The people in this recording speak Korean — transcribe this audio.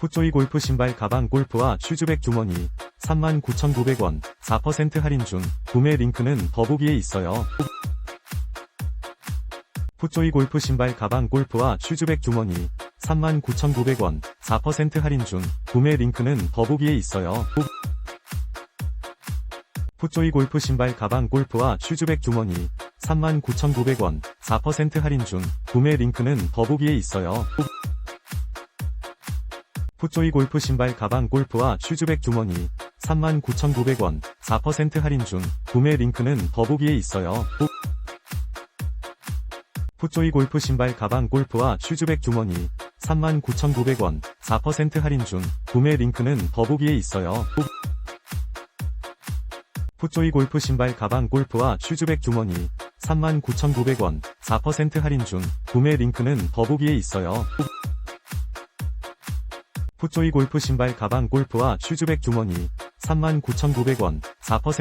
푸조이 골프 신발 가방 골프와 슈즈백 주머니 39,900원 4% 할인 중 구매 링크는 더보기에 있어요. 푸조이 골프 신발 가방 골프와 슈즈백 주머니 39,900원 4% 할인 중 구매 링크는 더보기에 있어요. 푸조이 골프 신발 가방 골프와 슈즈백 주머니 39,900원 4% 할인 중 구매 링크는 더보기에 있어요. 푸조이 골프 신발 가방 골프와 슈즈백 주머니 39,900원 4% 할인 중 구매 링크는 더보기에 있어요. 푸조이 골프 신발 가방 골프와 슈즈백 주머니 39,900원 4% 할인 중 구매 링크는 더보기에 있어요. 푸조이 골프 신발 가방 골프와 슈즈백 주머니 39,900원 4% 할인 중 구매 링크는 더보기에 있어요. 푸조이 골프 신발 가방 골프와 슈즈백 주머니 39,900원 4%